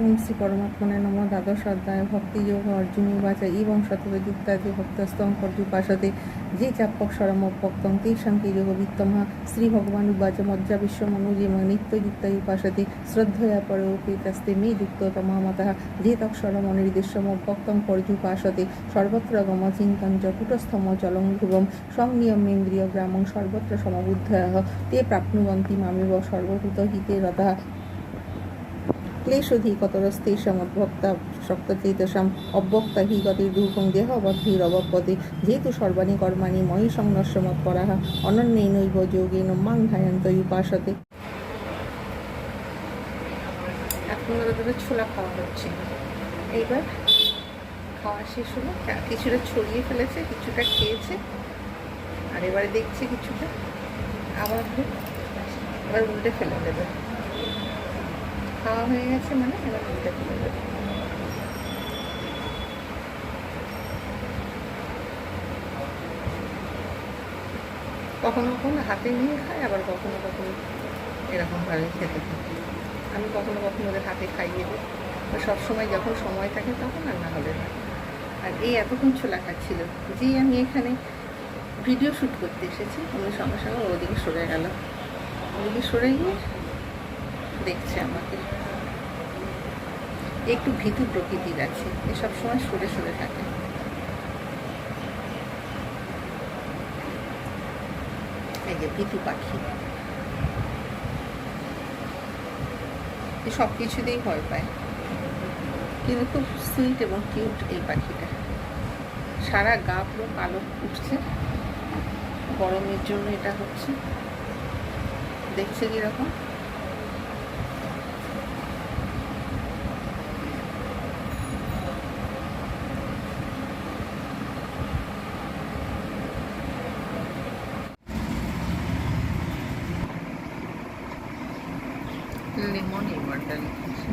ওম শ্রী পরমাত্মনে নম দ্বাদশ অধ্যায় ভক্তিযোগ অর্জুন বাচা এবং শতত যুক্তাদি ভক্তস্তম পর্যুপাসতে যে চাপক সরম পক্তম তীর সঙ্গে যোগ বিত্তমা শ্রী ভগবান উবাচ মজ্জা বিশ্বমনুজি মা নিত্য যুক্তাদি উপাসতে, শ্রদ্ধয়া পরে তাস্তে মে যুক্ত মতা যে তক সরম অনির্দেশ্যম পক্তম পর্যুপাসতে সর্বত্র গম চিন্তন চকুটস্থম চলং ধ্রুবম সংনিয়ম ইন্দ্রিয় গ্রামং সর্বত্র সমবুদ্ধয়, তে প্রাপ্নুবন্তি মামেব সর্বভূত হিতে রতা रतः ক্লেশধিকতরস্তেষামদ্ভক্তা শক্তচেতসাম অব্যক্তা হি গতির্দুর্গং দেহবদ্ধিরবপদে যেহেতু সর্বাণি কর্মাণি ময়ি সংনশ্যমৎপরাः অনন্যেনৈব যোগেন মাং ধ্যায়ন্ত উপাসতে এখন ধরে ছোলা খাওয়া হচ্ছে এইবার খাওয়া শেষ হলো কিছুটা ছড়িয়ে ফেলেছে, কিছুটা খেয়েছে, আর এবারে দেখছে কিছুটা, আবার এবার উল্টে ফেলে দেবে। খাওয়া হয়ে গেছে মানে এবার উল্টে ফেলে দেবে। কখনো কখনো হাতে নিয়ে খায় আবার কখনো কখনো এরকমভাবে খেতে থাকে আমি কখনো কখনো ওদের হাতে খাইয়ে দিই। সবসময় যখন সময় থাকে তখন আর না হলে না। আর এই এতক্ষণ ছোলা খাচ্ছিল যেই আমি এখানে ভিডিও শ্যুট করতে এসেছি উনি সঙ্গে সঙ্গে ওদিকে সরে গেল ওদিকে সরে গিয়ে দেখছে আমাকে। একটু ভীতু প্রকৃতির আছে, এ সব সময় সরে সরে থাকে। এই যে ভীতু পাখি। সব কিছুতেই ভয় পায়। কিন্তু খুব সুইট এবং কিউট এই পাখিটা। সারা গা পুরো কালো উঠছে। গরমের জন্য এটা হচ্ছে। দেখছে কীরকম? লেমন এবারটা লিখেছি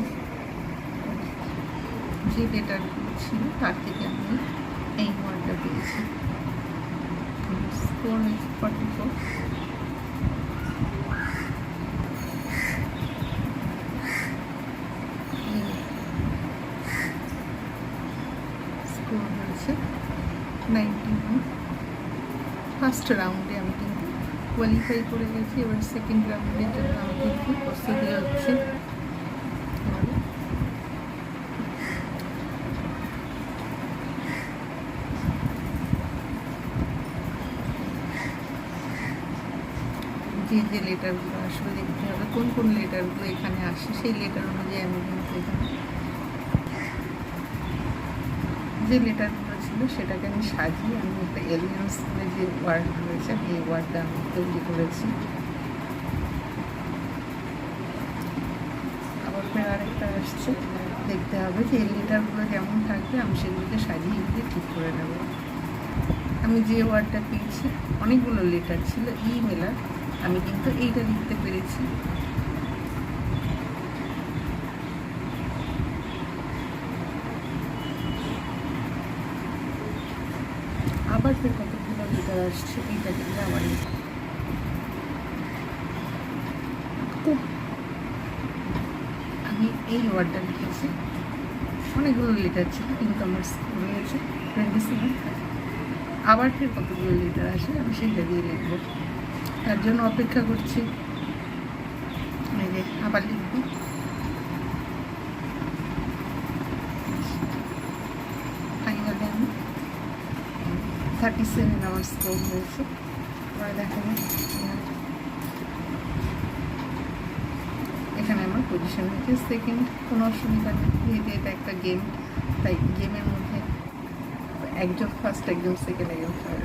যে ডেটার ছিল তার থেকে আমি এই ওয়ার্ডটা পেয়েছি। স্কোর ফর্টি ফোর স্কোর হয়েছে ফার্স্ট রাউন্ডে কোয়ালিফাই করে গেছি, এবার সেকেন্ড রাউন্ডের জন্য আমি কিন্তু প্রস্তুতি হচ্ছে যে যে লেটারগুলো আসবে, দেখতে হবে কোন কোন লেটারগুলো এখানে আসে, সেই লেটার অনুযায়ী আমি কিন্তু যে লেটারগুলো ছিল, সেটাকে আমি সাজিয়ে আমি একটা এলিয়েন্স যে ওয়ার্ড রয়েছে, আমি এই ওয়ার্ডটা আমি তৈরি করেছি। আবার ফের আরেকটা আসছে, দেখতে হবে যে লেটারগুলো যেমন থাকবে, আমি সেগুলোকে সাজিয়ে দিয়ে ঠিক করে নেব। আমি যে ওয়ার্ডটা পেয়েছি, অনেকগুলো লেটার ছিল ই মেলার আমি কিন্তু এইটা লিখতে পেরেছি। আবার ফের কতগুলো লেটার আসছে এইটা আবার তো আমি এই ওয়ার্ডটা লিখেছি। অনেকগুলো লেটার ছিল কিন্তু আমার রয়েছে। টোয়েন্টি সেভেন আবার ফের কতগুলো লেটার আসে আমি সেইটা দিয়ে লিখব। তার জন্য অপেক্ষা করছি। আবার লিখব ফাইনালি আমি থার্টি সেভেন আওয়ার স্কোর হয়েছে পরে দেখাবো এখানে আমার পজিশন হয়েছে। সেকেন্ড কোনো অসুবিধা নেই। যেহেতু এটা একটা গেম তাই গেমের মধ্যে একজন ফার্স্ট একজন সেকেন্ড একজন থার্ড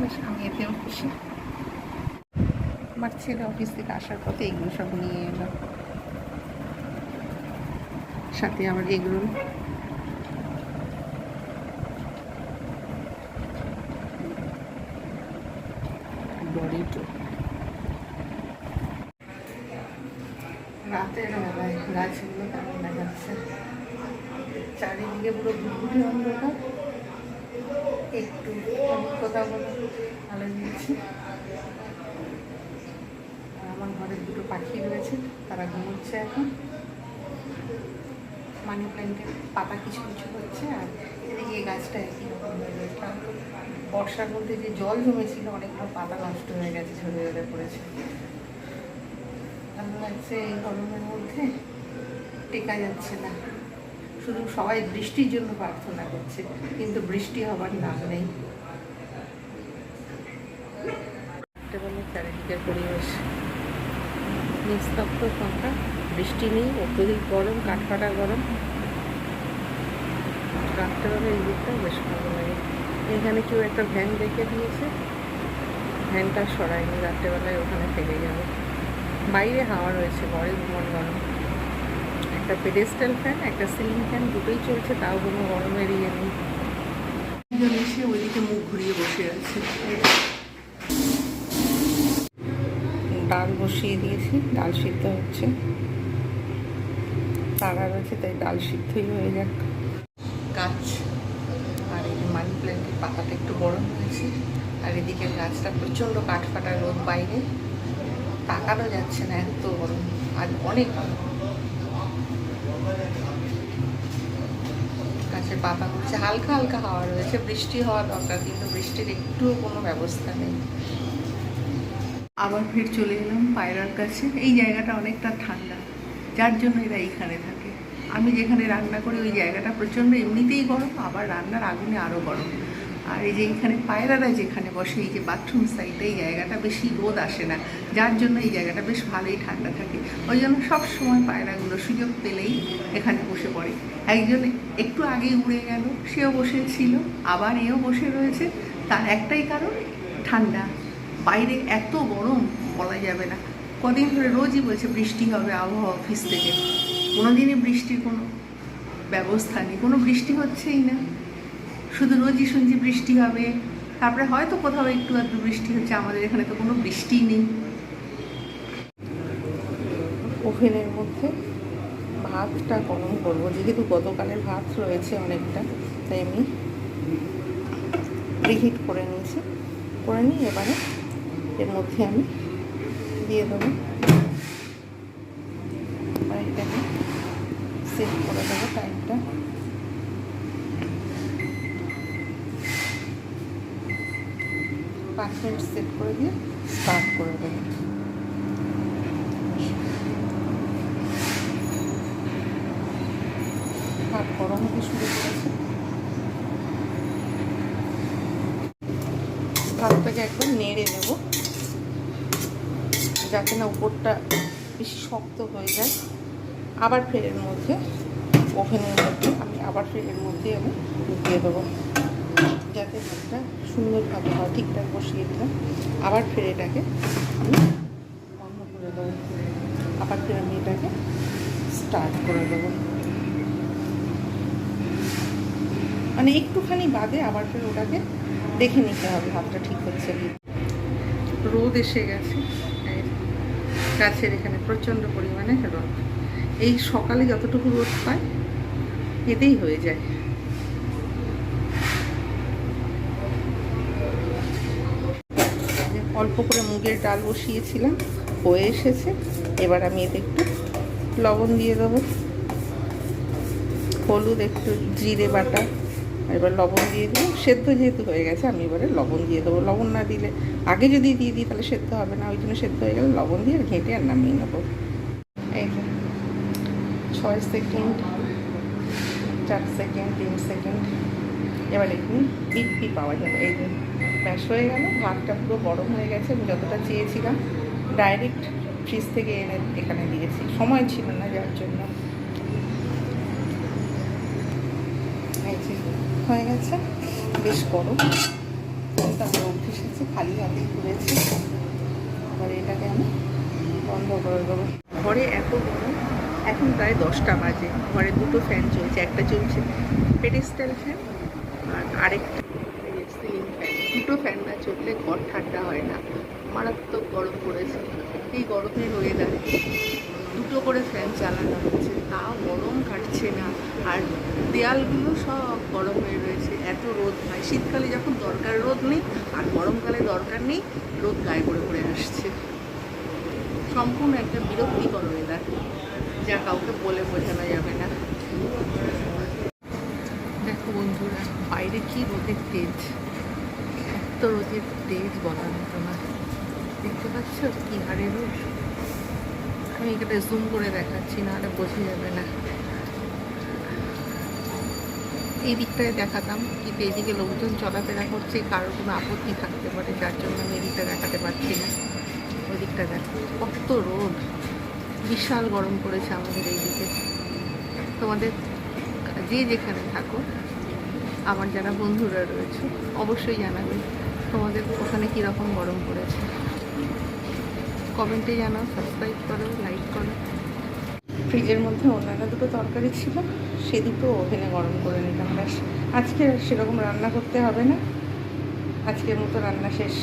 বেশ, আমি এতেও খুশি। আমার ছেলে অফিস থেকে আসার পথে এগুলো সব নিয়ে এলো। সাথে আবার এগরোল। বড়িটো রাতের বেলায় গাছগুলো কেমন দেখাচ্ছে চারিদিকে পুরো ঘুরঘুরি অন্ধকার। একটু কোথাও কোথাও আলো দিয়েছি আমার ঘরে দুটো পাখি রয়েছে, তারা ঘুমোচ্ছে এখন। মানি প্ল্যান্টের পাতা কিছু কিছু হচ্ছে, আর এদিকে গাছটা একই রকম বর্ষার মধ্যে যে জল জমেছিল, অনেকগুলো পাতা নষ্ট হয়ে গেছে ঝরে ঝরে পড়েছে। ভালো লাগছে এই গরমের মধ্যে টেকা যাচ্ছে না। শুধু সবাই বৃষ্টির জন্য প্রার্থনা করছে, কিন্তু বৃষ্টি হবার নাম নেই। চারিদিকের পরিবেশ নিস্তব্ধ, ফাঁকা। বৃষ্টি নেই, অত্যধিক গরম, কাঠফাটা গরম। রাত্রেবেলা এই দিকটা বেশ ভালো লাগে। এখানে কেউ একটা ভ্যান দেখে দিয়েছে। ভ্যানটা সরায়নি রাত্রেবেলায় ওখানে ফেলে যাবে বাইরে হাওয়া রয়েছে ঘরে ঘুমন গরম। একটা পেডেস্টাল ফ্যান একটা সিলিং ফ্যান দুটোই চলছে তাও কোনো গরমের ইয়ে নেই। একজন এসে ওইদিকে মুখ ঘুরিয়ে বসে আছে। ডাল বসিয়ে দিয়েছি ডাল সিদ্ধ হচ্ছে। তারা রয়েছে তাই ডাল সিদ্ধই হয়ে যাক। গাছ আর এই মানি প্ল্যান্টের পাতাটা একটু গরম হয়েছে। আর এদিকে গাছটা প্রচণ্ড কাঠফাটা রোদ বাইরে। তাকানো যাচ্ছে না, এত গরম। আর অনেক গরম। গাছের পাতা উঠছে হালকা হালকা হাওয়া রয়েছে। বৃষ্টি হওয়া দরকার, কিন্তু বৃষ্টির একটুও কোনো ব্যবস্থা নেই। আবার ফের চলে এলাম পায়রার কাছে। এই জায়গাটা অনেকটা ঠান্ডা, যার জন্য এরা এইখানে থাকে। আমি যেখানে রান্না করি, ওই জায়গাটা প্রচণ্ড। এমনিতেই গরম, আবার রান্নার আগুনে আরও গরম। আর এই যে এখানে পায়রারা যেখানে বসে, এই যে বাথরুম সাইডে এই জায়গাটা বেশি রোদ আসে না, যার জন্য এই জায়গাটা বেশ ভালোই ঠান্ডা থাকে। ওই জন্য সব সময় পায়রাগুলো সুযোগ পেলেই এখানে বসে পড়ে। একজন একটু আগে উড়ে গেল, সেও বসেছিল আবার এও বসে রয়েছে। তার একটাই কারণ, ঠান্ডা। বাইরে এত গরম, বলা যাবে না। কদিন ধরে রোজই বলছে বৃষ্টি হবে আবহাওয়া অফিস থেকে। কোনো দিনই বৃষ্টির কোনো ব্যবস্থা নেই, কোনো বৃষ্টি হচ্ছেই না। শুধু রোজই শুনছি বৃষ্টি হবে। তারপরে হয়তো কোথাও একটু একটু বৃষ্টি হচ্ছে, আমাদের এখানে তো কোনো বৃষ্টি নেই। ওভেনের মধ্যে ভাতটা গরম করব, যেহেতু গতকালের ভাত রয়েছে অনেকটা, তাই আমি প্রিহিট করে নিয়েছি। করে নিই এবারে এর মধ্যে আমি দিয়ে দেবো। এটাকে সেট করে দেবো টাইমটা পাঁচ মিনিট সেট করে দিয়ে স্টার্ট করে দেবো। ভাত গরম হতে শুরু করেছে। ভাতটাকে একবার নেড়ে নেব, যাতে না উপরটা বেশি শক্ত হয়ে যায়। আবার ফেরের মধ্যে ওভেনের মধ্যে, আমি আবার ফেরের মধ্যে আমি দিয়ে দেবো, যাতে ভাতটা সুন্দরভাবে হয় ঠিকঠাক বসিয়ে দিলাম। আবার ফেরেটাকে আমি বন্ধ করে দেবো। আবার ফের আমি এটাকে স্টার্ট করে দেবো। মানে একটুখানি বাদে আবার ফের ওটাকে দেখে নিতে হবে ভাতটা ঠিক হচ্ছে রোদ এসে গেছে। গাছের এখানে প্রচণ্ড পরিমাণে রোদ। এই সকালে যতটুকু রোদ পায়, এতেই হয়ে যায়। অল্প করে মুগের ডাল বসিয়েছিলাম, হয়ে এসেছে। এবার আমি এতে একটু লবণ দিয়ে দেবো। হলুদ, একটু জিরে বাটা, এবার লবণ দিয়ে দিলাম সেদ্ধ যেহেতু হয়ে গেছে, আমি এবারে লবণ দিয়ে দেবো। লবণ না দিলে, আগে যদি দিয়ে দিই তাহলে সেদ্ধ হবে না, ওই জন্য সেদ্ধ হয়ে গেলে লবণ দিয়ে আর ঘেঁটে আর নামিয়ে নেব। এই যে, ছয় সেকেন্ড, চার সেকেন্ড, তিন সেকেন্ড, এবার এখানে পিপি পাওয়া যাবে। এই যে ব্যাস হয়ে গেল, ভাতটা পুরো গরম হয়ে গেছে, আমি যতটা চেয়েছিলাম ডাইরেক্ট ফ্রিজ থেকে এনে এখানে দিয়েছি। সময় ছিল না যার জন্য। হয়ে গেছে, বেশ গরম। তারপরে উঠে এসেছে, খালি হাতেই ঘুরেছি এবার এটাকে আমি বন্ধ করে দেবো। ঘরে এত এখন প্রায় দশটা বাজে। ঘরে দুটো ফ্যান চলছে, একটা চলছে পেডিস্টাল ফ্যান আর আরেকটা দুটো ফ্যান না চললে ঘর ঠান্ডা হয় না। মারাত্মক গরম পড়েছে। এই গরমের ওয়েদারে দুটো করে ফ্যান চালানো হচ্ছে। তা গরম কাটছে না। আর দেয়ালগুলো সব গরম হয়ে রয়েছে। এত রোদ হয়। শীতকালে যখন দরকার রোদ নেই, আর গরমকালে দরকার নেই, রোদ গায়ে পড়ে পড়ে আসছে। সম্পূর্ণ একটা বিরক্তিকর ওয়েদার যা কাউকে বলে বোঝানো যাবে না। দেখো বন্ধুরা, বাইরে কি রোদের তেজ? এত রোদের তেজ বলার মতো না। দেখতে পাচ্ছ কি হারে রোদ? আমি এখানে জুম করে দেখাচ্ছি না হলে বোঝা যাবে না। এই দিকটায় দেখাতাম, কিন্তু এইদিকে লোকজন চলাফেরা করছে, কারোর কোনো আপত্তি থাকতে পারে, যার জন্য আমি এদিকটা দেখাতে পারছি না। ওই দিকটা দেখো, কত রোদ! বিশাল গরম পড়েছে আমাদের এই দিকে। তোমাদের যে যেখানে থাকো, আমার যারা বন্ধুরা রয়েছে, অবশ্যই জানাবে। তোমাদের ওখানে কীরকম গরম পড়েছে? কমেন্টে জানাও সাবস্ক্রাইব করো লাইক করো। ফ্রিজের মধ্যে অন্যান্য দুটো তরকারি ছিল, সে দুটো ওভেনে গরম করে নিতাম ব্যাস। আজকে সেরকম রান্না করতে হবে না। আজকের মতো রান্না শেষ।